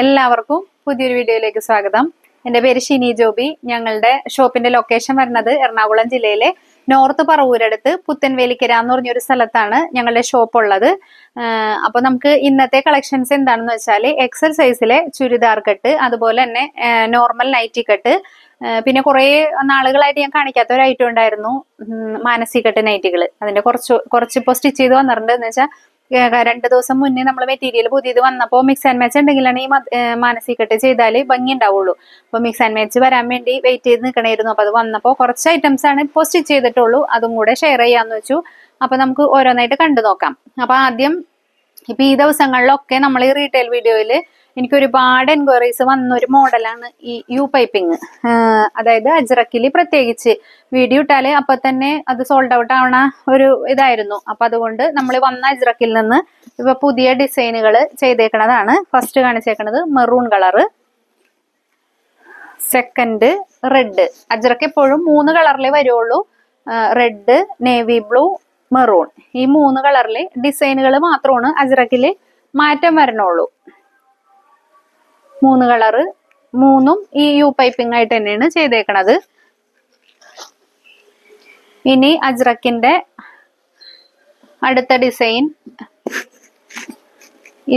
എല്ലാവർക്കും പുതിയൊരു വീഡിയോയിലേക്ക് സ്വാഗതം. എന്റെ പേര് ഷിനി ജോബി. ഞങ്ങളുടെ ഷോപ്പിന്റെ ലൊക്കേഷൻ വരുന്നത് എറണാകുളം ജില്ലയിലെ നോർത്ത് പറവൂരടുത്ത് പുത്തൻവേലിക്കര എന്ന് പറഞ്ഞൊരു സ്ഥലത്താണ് ഞങ്ങളുടെ ഷോപ്പ് ഉള്ളത്. അപ്പൊ നമുക്ക് ഇന്നത്തെ കളക്ഷൻസ് എന്താണെന്ന് വെച്ചാൽ എക്സൽ സൈസിലെ ചുരിദാർ കട്ട് അതുപോലെ തന്നെ നോർമൽ നൈറ്റി കട്ട് പിന്നെ കുറേ നാളുകളായിട്ട് ഞാൻ കാണിക്കാത്ത ഒരു ഐറ്റം ഉണ്ടായിരുന്നു മാനസികട്ട് മാനസി കട്ട് നൈറ്റികൾ അതിന്റെ കുറച്ച് കുറച്ച് ഇപ്പോൾ സ്റ്റിച്ച് ചെയ്ത് വന്നിട്ടുണ്ട്. എന്ന് വെച്ചാൽ രണ്ട് ദിവസം മുന്നേ നമ്മൾ മെറ്റീരിയൽ പുതിയത് വന്നപ്പോൾ മിക്സ് ആൻഡ് മാച്ച് ഉണ്ടെങ്കിലാണ് ഈ മാനസികട്ട് ചെയ്താൽ ഭംഗി ഉണ്ടാവുള്ളൂ അപ്പൊ മിക്സ് ആൻഡ് മാച്ച് വരാൻ വേണ്ടി വെയിറ്റ് ചെയ്ത് നിൽക്കണമായിരുന്നു അപ്പൊ അത് വന്നപ്പോൾ കുറച്ച് ഐറ്റംസ് ആണ് ഇപ്പോൾ സ്റ്റിച്ച് ചെയ്തിട്ടുള്ളൂ. അതും കൂടെ ഷെയർ ചെയ്യാന്ന് വെച്ചു. അപ്പൊ നമുക്ക് ഓരോന്നായിട്ട് കണ്ടു നോക്കാം. അപ്പൊ ആദ്യം ഇപ്പൊ ഈ ദിവസങ്ങളിലൊക്കെ നമ്മൾ ഈ റീറ്റെയിൽ വീഡിയോയിൽ എനിക്ക് ഒരുപാട് എൻക്വയറീസ് വന്ന ഒരു മോഡലാണ് ഈ യു പൈപ്പിംഗ് അതായത് അജ്രക്കിൽ പ്രത്യേകിച്ച്. വീഡിയോ ഇട്ടാൽ അപ്പൊ തന്നെ അത് സോൾഡ് ഔട്ട് ആവണ ഒരു ഇതായിരുന്നു. അപ്പൊ അതുകൊണ്ട് നമ്മൾ വന്ന അജ്രക്കിൽ നിന്ന് ഇപ്പൊ പുതിയ ഡിസൈനുകൾ ചെയ്തേക്കണതാണ്. First കാണിച്ചേക്കണത് maroon colour second red ajrak എപ്പോഴും മൂന്ന് കളറിലേ വരുള്ളൂ റെഡ് നേവി ബ്ലൂ മെറൂൺ ഈ മൂന്ന് കളറിലെ ഡിസൈനുകൾ മാത്രമാണ് അജ്രക്കിൽ മാറ്റം വരണുള്ളൂ. മൂന്ന് കളറ് മൂന്നും ഈ യു പൈപ്പിംഗ് ആയിട്ട് തന്നെയാണ് ചെയ്തേക്കണത്. ഇനി അജ്രക്കിന്റെ അടുത്ത ഡിസൈൻ.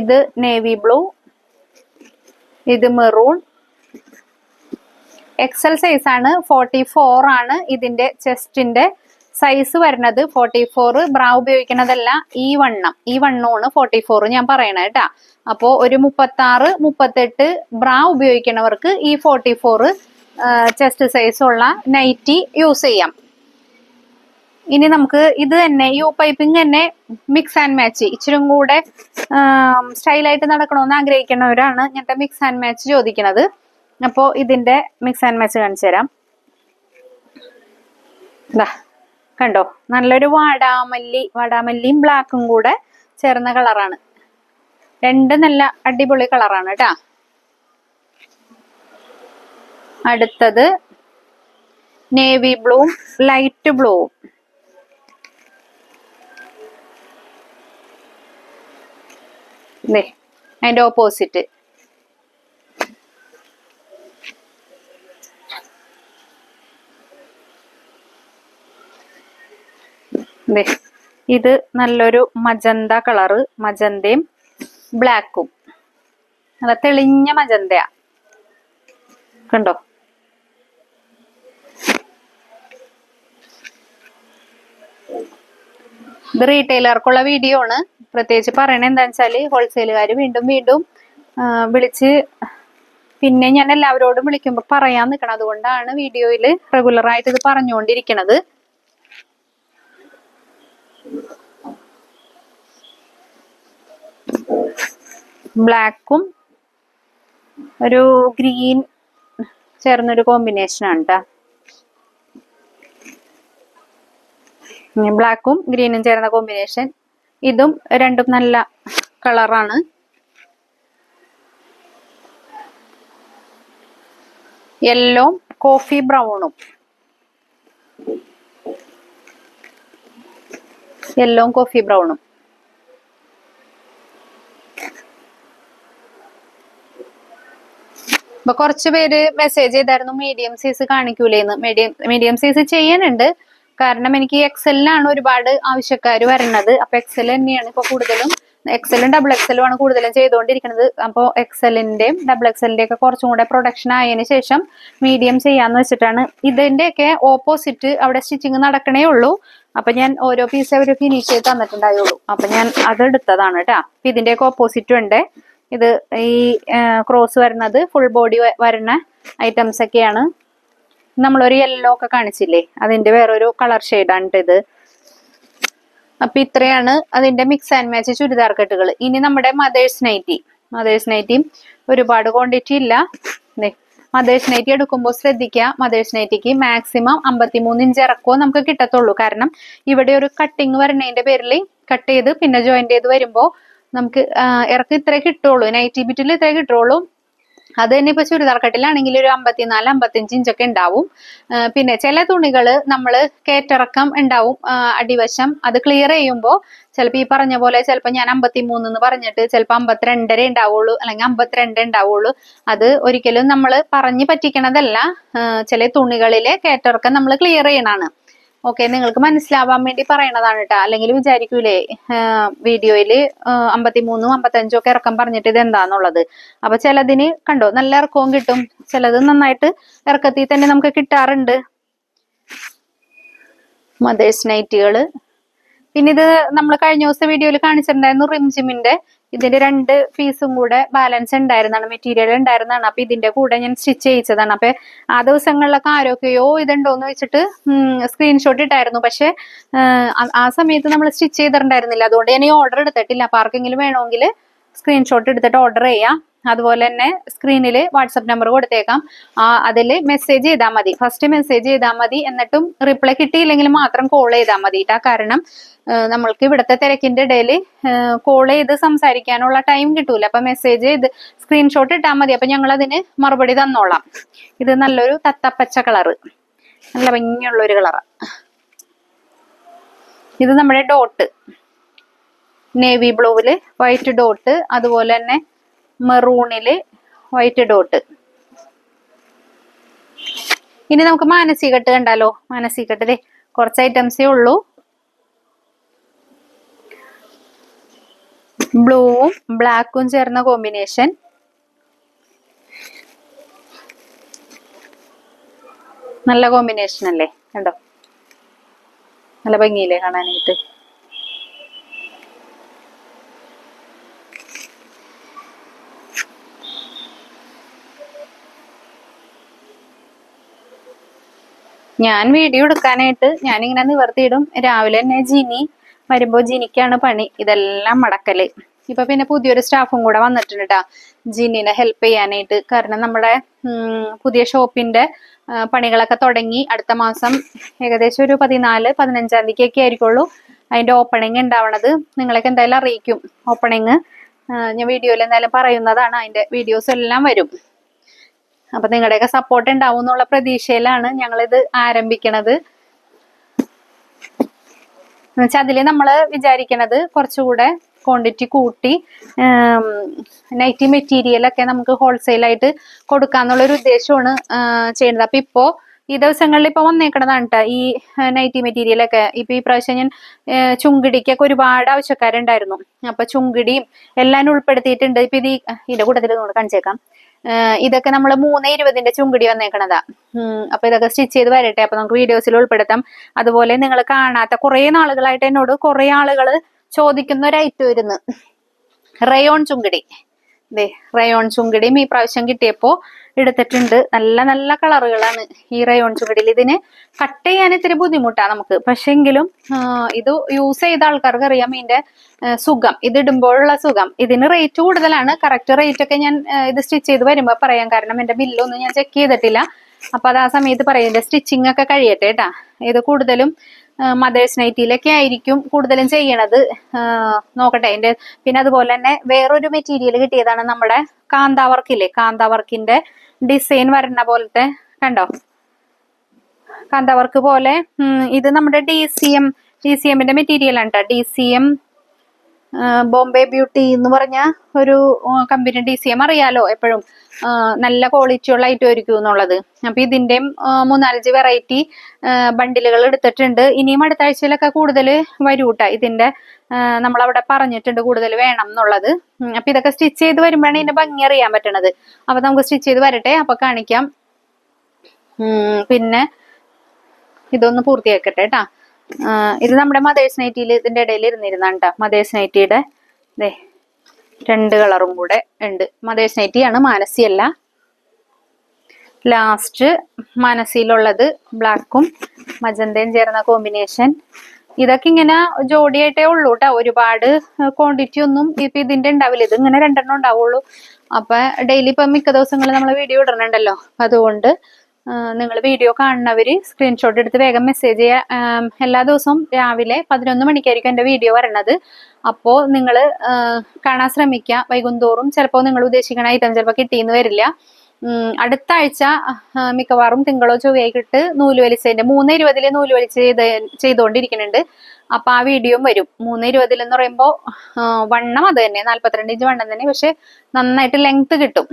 ഇത് നേവി ബ്ലൂ ഇത് മെറൂൺ. എക്സൽ സൈസ് ആണ് ഫോർട്ടി ഫോർ ആണ് ഇതിന്റെ ചെസ്റ്റിന്റെ സൈസ് വരുന്നത് ഫോർട്ടി ഫോർ ബ്രാ ഉപയോഗിക്കുന്നതല്ല ഈ വണ്ണം. ഈ വണ്ണമാണ് ഫോർട്ടി ഫോർ ഞാൻ പറയണ കേട്ടാ. അപ്പോ ഒരു മുപ്പത്തി ആറ് മുപ്പത്തെട്ട് ബ്രാ ഉപയോഗിക്കുന്നവർക്ക് ഈ ഫോർട്ടി ഫോർ ചെസ്റ്റ് സൈസ് ഉള്ള നൈറ്റി യൂസ് ചെയ്യാം. ഇനി നമുക്ക് ഇത് തന്നെ യു പൈപ്പിംഗ് തന്നെ മിക്സ് ആൻഡ് മാച്ച് ഇച്ചിരി കൂടെ സ്റ്റൈലായിട്ട് നടക്കണമെന്ന് ആഗ്രഹിക്കുന്നവരാണ് ഇങ്ങനത്തെ മിക്സ് ആൻഡ് മാച്ച് ചോദിക്കുന്നത്. അപ്പോൾ ഇതിന്റെ മിക്സ് ആൻഡ് മാച്ച് കാണിച്ചു തരാം. കണ്ടോ? നല്ലൊരു വാടാമല്ലി വാടാമല്ലിയും ബ്ലാക്കും കൂടെ ചേർന്ന കളറാണ് രണ്ട് നല്ല അടിപൊളി കളറാണ് കേട്ടാ അടുത്തത് നേവി ബ്ലൂ ലൈറ്റ് ബ്ലൂ അതിന്റെ ഓപ്പോസിറ്റ് ഇത് നല്ലൊരു മജന്ത കളറ് മജന്തയും ബ്ലാക്കും നല്ല തെളിഞ്ഞ മജന്തയാ. കണ്ടോ? ഇത് റീറ്റെയിലർക്കുള്ള വീഡിയോ ആണ്. പ്രത്യേകിച്ച് പറയണത് എന്താ വെച്ചാൽ ഹോൾസെയിലുകാർ വീണ്ടും വീണ്ടും വിളിച്ച് പിന്നെ ഞാൻ എല്ലാവരോടും വിളിക്കുമ്പോൾ പറയാൻ നിൽക്കണം അതുകൊണ്ടാണ് വീഡിയോയിൽ റെഗുലറായിട്ട് ഇത് പറഞ്ഞുകൊണ്ടിരിക്കണത്. ബ്ലാക്കും ഒരു ഗ്രീൻ ചേർന്നൊരു കോമ്പിനേഷൻ ആണ് കേട്ടോ ബ്ലാക്കും ഗ്രീനും ചേർന്ന കോമ്പിനേഷൻ ഇതും രണ്ടും നല്ല കളറാണ് യെല്ലോ കോഫി ബ്രൗണും യെല്ലോ കോഫി ബ്രൗണും ഇപ്പൊ കുറച്ച് പേര് മെസ്സേജ് ചെയ്തായിരുന്നു മീഡിയം സൈസ് കാണിക്കൂലേന്ന്. മീഡിയം മീഡിയം സൈസ് ചെയ്യാനുണ്ട്. കാരണം എനിക്ക് എക്സലിനാണ് ഒരുപാട് ആവശ്യക്കാർ വരുന്നത് അപ്പൊ എക്സൽ തന്നെയാണ് ഇപ്പൊ കൂടുതലും എക്സലും ഡബിൾ എക്സലും ആണ് കൂടുതലും ചെയ്തുകൊണ്ടിരിക്കുന്നത്. അപ്പോൾ എക്സലിന്റെയും ഡബിൾ എക്സലിന്റെ ഒക്കെ കുറച്ചും കൂടെ പ്രൊഡക്ഷൻ ആയതിനു ശേഷം മീഡിയം ചെയ്യാന്ന് വെച്ചിട്ടാണ്. ഇതിന്റെ ഒക്കെ ഓപ്പോസിറ്റ് അവിടെ സ്റ്റിച്ചിങ് നടക്കണേ ഉള്ളൂ. അപ്പൊ ഞാൻ ഓരോ പീസ് അവർ ഫിനിഷ് ചെയ്ത് തന്നിട്ടുണ്ടായുള്ളൂ. അപ്പൊ ഞാൻ അത് എടുത്തതാണ് കേട്ടാ അപ്പൊ ഇതിന്റെയൊക്കെ ഓപ്പോസിറ്റും ഉണ്ട്. ഇത് ഈ ക്രോസ് വരുന്നത് ഫുൾ ബോഡി വരുന്ന ഐറ്റംസ് ഒക്കെയാണ്. നമ്മളൊരു യെല്ലോ ഒക്കെ കാണിച്ചില്ലേ? അതിന്റെ വേറൊരു കളർ ഷെയ്ഡാണ് ഇത്. അപ്പൊ ഇത്രയാണ് അതിന്റെ മിക്സ് ആൻഡ് മാച്ച് ചുരിദാർ കെട്ടുകൾ ഇനി നമ്മുടെ മദേഴ്സ് നൈറ്റി മദേഴ്സ് നൈറ്റിയും ഒരുപാട് ക്വാണ്ടിറ്റി ഇല്ല മദേഴ്സ് നൈറ്റി എടുക്കുമ്പോൾ ശ്രദ്ധിക്കുക മദേഴ്സ് നൈറ്റിക്ക് മാക്സിമം അമ്പത്തിമൂന്ന് ഇഞ്ച് ഇറക്കോ നമുക്ക് കിട്ടത്തുള്ളൂ. കാരണം ഇവിടെ ഒരു കട്ടിങ് വരണതിന്റെ പേരിൽ കട്ട് ചെയ്ത് പിന്നെ ജോയിന്റ് ചെയ്ത് വരുമ്പോൾ നമുക്ക് ഇറക്കം ഇത്രേ കിട്ടുള്ളൂ. നൈറ്റി ബിറ്റിൽ ഇത്രേ കിട്ടുള്ളൂ. അത് തന്നെ ഇപ്പൊ ചുരിദാർ കട്ടിലാണെങ്കിൽ ഒരു അമ്പത്തിനാല് അമ്പത്തഞ്ച് ഇഞ്ചൊക്കെ ഉണ്ടാവും. പിന്നെ ചില തുണികൾ നമ്മൾ കേറ്ററക്കം ഉണ്ടാവും. അടിവശം അത് ക്ലിയർ ചെയ്യുമ്പോൾ ചിലപ്പോൾ ഈ പറഞ്ഞ പോലെ ചിലപ്പോൾ ഞാൻ അമ്പത്തി മൂന്ന് എന്ന് പറഞ്ഞിട്ട് ചിലപ്പോൾ അമ്പത്തിരണ്ടര ഉണ്ടാവുള്ളൂ അല്ലെങ്കിൽ അമ്പത്തിരണ്ട് ഉണ്ടാവുള്ളൂ. അത് ഒരിക്കലും നമ്മൾ പറഞ്ഞ് പറ്റിക്കണതല്ല. ചില തുണികളിലെ കേറ്ററക്കം നമ്മൾ ക്ലിയർ ചെയ്യണതാണ്. ഓക്കെ നിങ്ങൾക്ക് മനസ്സിലാവാൻ വേണ്ടി പറയണതാണ് കേട്ടോ അല്ലെങ്കിൽ വിചാരിക്കൂലേ വീഡിയോയിൽ അമ്പത്തിമൂന്നും അമ്പത്തഞ്ചും ഒക്കെ ഇറക്കം പറഞ്ഞിട്ട് ഇത് എന്താന്നുള്ളത് അപ്പൊ ചിലതിന് കണ്ടോ നല്ല ഇറക്കവും കിട്ടും. ചിലത് നന്നായിട്ട് ഇറക്കത്തിൽ തന്നെ നമുക്ക് കിട്ടാറുണ്ട്. മദേഴ്സ് നൈറ്റുകൾ പിന്നെ ഇത് നമ്മൾ കഴിഞ്ഞ ദിവസം വീഡിയോയിൽ കാണിച്ചിട്ടുണ്ടായിരുന്നു റിംജിമിന്റെ ഇതിന്റെ രണ്ട് ഫീസും കൂടെ ബാലൻസ് ഉണ്ടായിരുന്നാണ് മെറ്റീരിയൽ ഉണ്ടായിരുന്നതാണ് അപ്പൊ ഇതിന്റെ കൂടെ ഞാൻ സ്റ്റിച്ച് ചെയ്യിച്ചതാണ്. അപ്പൊ ആ ദിവസങ്ങളിലൊക്കെ ആരൊക്കെയോ ഇതുണ്ടോന്ന് വെച്ചിട്ട് സ്ക്രീൻഷോട്ട് ഇട്ടായിരുന്നു. പക്ഷെ ആ സമയത്ത് നമ്മൾ സ്റ്റിച്ച് ചെയ്തിട്ടുണ്ടായിരുന്നില്ല. അതുകൊണ്ട് ഞാൻ ഈ ഓർഡർ എടുത്തിട്ടില്ല. അപ്പൊ ആർക്കെങ്കിലും വേണമെങ്കിൽ സ്ക്രീൻഷോട്ട് എടുത്തിട്ട് ഓർഡർ ചെയ്യാം. അതുപോലെ തന്നെ സ്ക്രീനിൽ വാട്സപ്പ് നമ്പർ കൊടുത്തേക്കാം. അതിൽ മെസ്സേജ് ചെയ്താൽ മതി. ഫസ്റ്റ് മെസ്സേജ് ചെയ്താൽ മതി. എന്നിട്ടും റിപ്ലൈ കിട്ടിയില്ലെങ്കിൽ മാത്രം കോൾ ചെയ്താൽ മതി. കാരണം നമ്മൾക്ക് ഇവിടുത്തെ തിരക്കിന്റെ ഇടയിൽ കോൾ ചെയ്ത് സംസാരിക്കാനുള്ള ടൈം കിട്ടൂല. അപ്പൊ മെസ്സേജ് ചെയ്ത് സ്ക്രീൻഷോട്ട് ഇട്ടാൽ മതി. അപ്പൊ ഞങ്ങൾ അതിന് മറുപടി തന്നോളാം. ഇത് നല്ലൊരു തത്തപ്പച്ച കളറ് നല്ല ഭംഗിയുള്ള ഒരു കളറാ ഇത് നമ്മുടെ ഡോട്ട് നേവി ബ്ലൂവിൽ വൈറ്റ് ഡോട്ട് അതുപോലെ തന്നെ മെറൂണിൽ വൈറ്റ് ഡോട്ട് ഇനി നമുക്ക് മാനസികട്ട് കണ്ടാലോ? മാനസികട്ടിൽ കുറച്ച് ഐറ്റംസേ ഉള്ളൂ. ബ്ലൂവും ബ്ലാക്കും ചേർന്ന കോമ്പിനേഷൻ നല്ല കോമ്പിനേഷൻ അല്ലേ? കണ്ടോ? നല്ല ഭംഗിയില്ലേ കാണാനായിട്ട്? ഞാൻ വീഡിയോ എടുക്കാനായിട്ട് ഞാനിങ്ങനെ നിവർത്തിയിടും. രാവിലെ തന്നെ ജിനി വരുമ്പോ ജിനിക്കാണ് പണി. ഇതെല്ലാം മടക്കൽ. ഇപ്പൊ പിന്നെ പുതിയൊരു സ്റ്റാഫും കൂടെ വന്നിട്ടുണ്ട് കേട്ടാ ജിന്നിനെ ഹെൽപ്പ് ചെയ്യാനായിട്ട്. കാരണം നമ്മുടെ പുതിയ ഷോപ്പിന്റെ പണികളൊക്കെ തുടങ്ങി. അടുത്ത മാസം ഏകദേശം ഒരു പതിനാല് പതിനഞ്ചാം തീയതിക്കൊക്കെ ആയിരിക്കുള്ളൂ അതിന്റെ ഓപ്പണിംഗ് ഉണ്ടാവണത്. നിങ്ങളൊക്കെ എന്തായാലും അറിയിക്കും. ഓപ്പണിംഗ് ഞാൻ വീഡിയോയിൽ എന്തായാലും പറയുന്നതാണ്. അതിന്റെ വീഡിയോസ് എല്ലാം വരും. അപ്പൊ നിങ്ങളുടെയൊക്കെ സപ്പോർട്ട് ഉണ്ടാവും എന്നുള്ള പ്രതീക്ഷയിലാണ് ഞങ്ങളിത് ആരംഭിക്കണത്. എന്നുവെച്ചാൽ അതിൽ നമ്മൾ വിചാരിക്കണത് കുറച്ചുകൂടെ ക്വാണ്ടിറ്റി കൂട്ടി നൈറ്റി മെറ്റീരിയൽ ഒക്കെ നമുക്ക് ഹോൾസെയിൽ ആയിട്ട് കൊടുക്കാന്നുള്ള ഒരു ഉദ്ദേശമാണ് ചെയ്യുന്നത്. അപ്പൊ ഇപ്പോ ഈ ദിവസങ്ങളിൽ ഇപ്പൊ വന്നേക്കണതാണ് കേട്ടോ ഈ നൈറ്റി മെറ്റീരിയൽ ഒക്കെ. ഇപ്പൊ ഈ പ്രാവശ്യം ഞാൻ ചുങ്കിടിക്കൊക്കെ ഒരുപാട് ആവശ്യക്കാരുണ്ടായിരുന്നു. അപ്പൊ ചുങ്കിടിയും എല്ലാം ഉൾപ്പെടുത്തിയിട്ടുണ്ട്. ഇപ്പൊ ഇത് ഇതിന്റെ കൂട്ടത്തിൽ നമ്മൾ കാണിച്ചേക്കാം. ഇതൊക്കെ നമ്മൾ മൂന്ന് ഇരുപതിന്റെ ചുങ്കിടി വന്നേക്കണതാ. അപ്പൊ ഇതൊക്കെ സ്റ്റിച്ച് ചെയ്ത് വരട്ടെ. അപ്പൊ നമുക്ക് വീഡിയോസിൽ ഉൾപ്പെടുത്താം. അതുപോലെ നിങ്ങൾ കാണാത്ത കുറെ നാളുകളായിട്ട് എന്നോട് കുറെ ആളുകൾ ചോദിക്കുന്ന ഒരു ഐറ്റം ഇരുന്ന് റയോൺ ചുങ്കിടി. ദേ റയോൺ ചുങ്കിടിയും ഈ പ്രാവശ്യം കിട്ടിയപ്പോ എടുത്തിട്ടുണ്ട്. നല്ല നല്ല കളറുകളാണ് ഈ റയോൺ ചുങ്കിടിയിൽ. ഇതിന് കട്ട് ചെയ്യാൻ ഇത്തിരി ബുദ്ധിമുട്ടാണ് നമുക്ക്. പക്ഷെങ്കിലും ഇത് യൂസ് ചെയ്ത ആൾക്കാർക്ക് അറിയാം ഇതിന്റെ സുഖം. ഇത് ഇടുമ്പോഴുള്ള സുഖം. ഇതിന് റേറ്റ് കൂടുതലാണ്. കറക്റ്റ് റേറ്റ് ഒക്കെ ഞാൻ ഇത് സ്റ്റിച്ച് ചെയ്ത് വരുമ്പോ പറയാം. കാരണം എന്റെ ബില്ലൊന്നും ഞാൻ ചെക്ക് ചെയ്തിട്ടില്ല. അപ്പൊ അത് ആ സമയത്ത് പറയും ഇതിന്റെ സ്റ്റിച്ചിങ് ഒക്കെ കഴിയട്ടെ കേട്ടാ ഇത് കൂടുതലും മദേഴ്സ് നൈറ്റിയിലൊക്കെ ആയിരിക്കും കൂടുതലും ചെയ്യണത്. നോക്കട്ടെ അതിന്റെ പിന്നെ അതുപോലെ തന്നെ വേറൊരു മെറ്റീരിയൽ കിട്ടിയതാണ് നമ്മുടെ കാന്താവർക്കില്ലേ കാന്താവർക്കിന്റെ കാന്താ വർക്കിന്റെ ഡിസൈൻ വരണ പോലത്തെ കണ്ടോ? കാന്താവർക്ക് പോലെ ഇത് നമ്മുടെ D C M D C എമ്മിന്റെ മെറ്റീരിയൽ ആണ് കേട്ടോ D C M Bombay beauty എന്ന് പറഞ്ഞ ഒരു കമ്പനി ഡി സി എം അറിയാലോ എപ്പോഴും. നല്ല ക്വാളിറ്റി ഉള്ള ഐറ്റം ആയിരിക്കും എന്നുള്ളത്. അപ്പൊ ഇതിന്റെയും മൂന്നാലഞ്ച് വെറൈറ്റി ബണ്ടിലുകൾ എടുത്തിട്ടുണ്ട്. ഇനിയും അടുത്ത ആഴ്ചയിലൊക്കെ കൂടുതൽ വരൂട്ട ഇതിന്റെ നമ്മൾ അവിടെ പറഞ്ഞിട്ടുണ്ട് കൂടുതൽ വേണം എന്നുള്ളത്. അപ്പൊ ഇതൊക്കെ സ്റ്റിച്ച് ചെയ്ത് വരുമ്പോഴാണ് ഇതിന്റെ ഭംഗി അറിയാൻ പറ്റണത്. അപ്പൊ നമുക്ക് സ്റ്റിച്ച് ചെയ്ത് വരട്ടെ. അപ്പൊ കാണിക്കാം. പിന്നെ ഇതൊന്ന് പൂർത്തിയാക്കട്ടെ കേട്ടാ ഇത് നമ്മുടെ മദേഴ്സ് നൈറ്റിയിൽ ഇതിന്റെ ഇടയിൽ ഇരുന്നിരുന്നാണ് കേട്ടോ മദേഴ്സ് നൈറ്റിയുടെ ദേ രണ്ട് കളറും കൂടെ ഉണ്ട്. മദേഴ്സ് നൈറ്റിയാണ് മാനസിയല്ല ലാസ്റ്റ് മാനസിയിലുള്ളത് ബ്ലാക്കും മജന്തയും ചേർന്ന കോമ്പിനേഷൻ. ഇതൊക്കെ ഇങ്ങനെ ജോഡിയായിട്ടേ ഉള്ളൂ കേട്ടോ ഒരുപാട് ക്വാണ്ടിറ്റി ഒന്നും ഇപ്പൊ ഇതിന്റെ ഉണ്ടാവില്ല. ഇത് ഇങ്ങനെ രണ്ടെണ്ണം ഉണ്ടാവുള്ളൂ. അപ്പൊ ഡെയിലി ഇപ്പൊ മിക്ക ദിവസങ്ങളിൽ നമ്മൾ വീഡിയോ ഇടണുണ്ടല്ലോ അതുകൊണ്ട് നിങ്ങൾ വീഡിയോ കാണുന്നവർ സ്ക്രീൻഷോട്ട് എടുത്ത് വേഗം മെസ്സേജ് ചെയ്യുക എല്ലാ ദിവസവും രാവിലെ പതിനൊന്ന് മണിക്കായിരിക്കും എന്റെ വീഡിയോ വരണത്. അപ്പോൾ നിങ്ങൾ കാണാൻ ശ്രമിക്കുക വൈകുന്തോറും ചിലപ്പോൾ നിങ്ങൾ ഉദ്ദേശിക്കുന്ന ഐറ്റം ചിലപ്പോൾ കിട്ടിയെന്ന് വരില്ല. അടുത്ത ആഴ്ച മിക്കവാറും തിങ്കളോ ചൊവ്വയായിട്ട് നൂൽ വലിച്ചതിന്റെ മൂന്ന് ഇരുപതിൽ നൂൽ വലിച്ച് ചെയ്ത് ചെയ്തുകൊണ്ടിരിക്കുന്നുണ്ട് അപ്പം ആ വീഡിയോയും വരും. മൂന്ന് ഇരുപതിൽ എന്ന് പറയുമ്പോൾ വണ്ണം അത് തന്നെ. നാൽപ്പത്തിരണ്ട് ഇഞ്ച് വണ്ണം തന്നെ. പക്ഷെ നന്നായിട്ട് ലെങ്ത് കിട്ടും.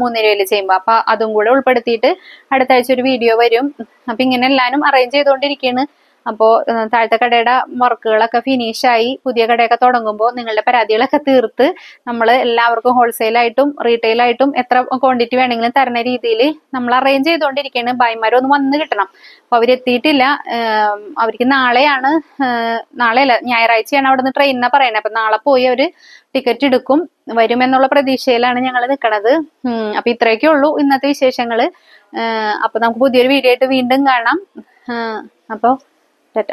മൂന്ന് ചെയ്യുമ്പോൾ അപ്പൊ അതും കൂടെ ഉൾപ്പെടുത്തിയിട്ട് അടുത്ത ആഴ്ച ഒരു വീഡിയോ വരും. അപ്പൊ ഇങ്ങനെ എല്ലാവരും അറേഞ്ച് ചെയ്തുകൊണ്ടിരിക്കുകയാണ് അപ്പോൾ താഴത്തെ കടയുടെ വർക്കുകളൊക്കെ ഫിനിഷായി പുതിയ കടയൊക്കെ തുടങ്ങുമ്പോൾ നിങ്ങളുടെ പരാതികളൊക്കെ തീർത്ത് നമ്മൾ എല്ലാവർക്കും ഹോൾസെയിലായിട്ടും റീറ്റെയിലായിട്ടും എത്ര ക്വാണ്ടിറ്റി വേണമെങ്കിലും തരുന്ന രീതിയിൽ നമ്മൾ അറേഞ്ച് ചെയ്തുകൊണ്ടിരിക്കുകയാണ് ഭായിമാരൊന്ന് വന്ന് കിട്ടണം. അപ്പോൾ അവരെത്തിയിട്ടില്ല. അവർക്ക് നാളെയാണ് നാളെയല്ല ഞായറാഴ്ചയാണ് അവിടെ നിന്ന് ട്രെയിനിനാണ് പറയുന്നത് അപ്പം നാളെ പോയി അവർ ടിക്കറ്റ് എടുക്കും. വരുമെന്നുള്ള പ്രതീക്ഷയിലാണ് ഞങ്ങൾ നിൽക്കണത് അപ്പൊ ഇത്രയൊക്കെ ഉള്ളൂ ഇന്നത്തെ വിശേഷങ്ങൾ അപ്പൊ നമുക്ക് പുതിയൊരു വീഡിയോ ആയിട്ട് വീണ്ടും കാണാം. അപ്പോൾ ടാറ്റ.